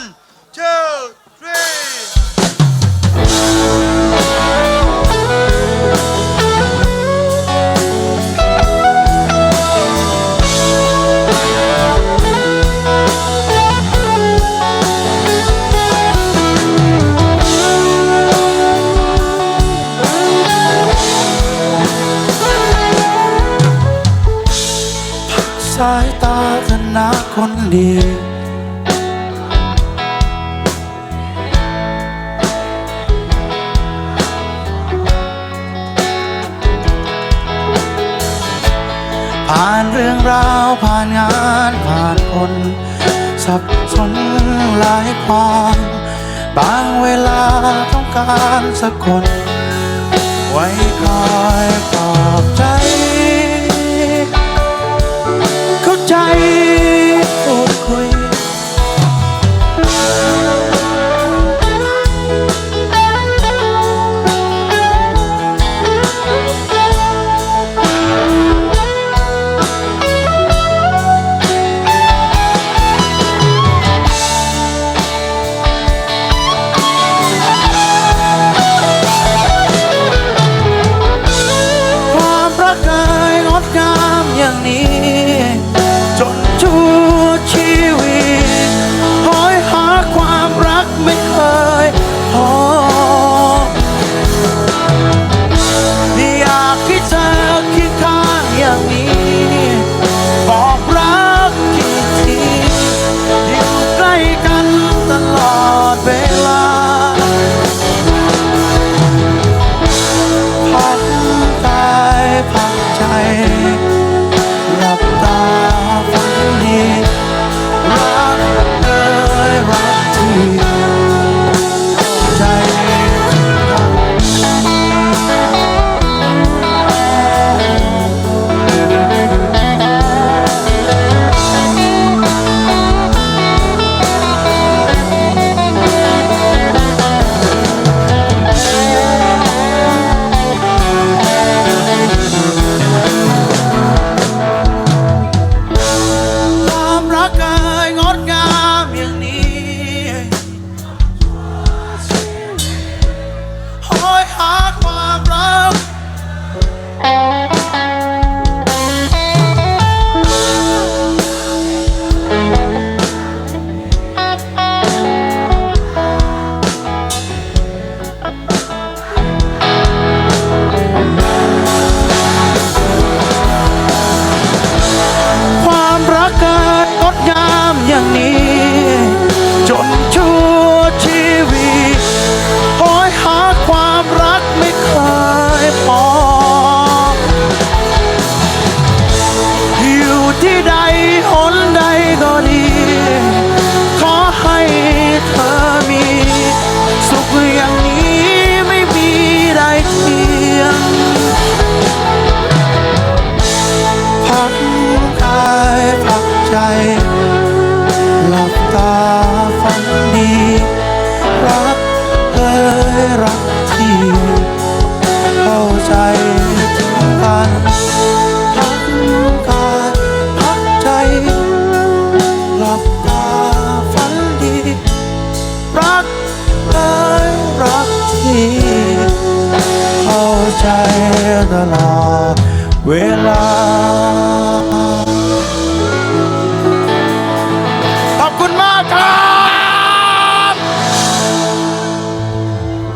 One, two, three. sái ta thân ná con đi ผ่านเรื่องราวผ่านงานผ่านคน สับสนหลายความบางเวลาต้องการสักคน ไว้คอย อย่างนี้ จนชั่วชีวิตหอยหาความรักไม่เคยพออยากให้เธอคิดข้างอย่างนี้ บอกรักกี่ทีอยู่ใกล้กันตลอดเวลา ตลอดเวลา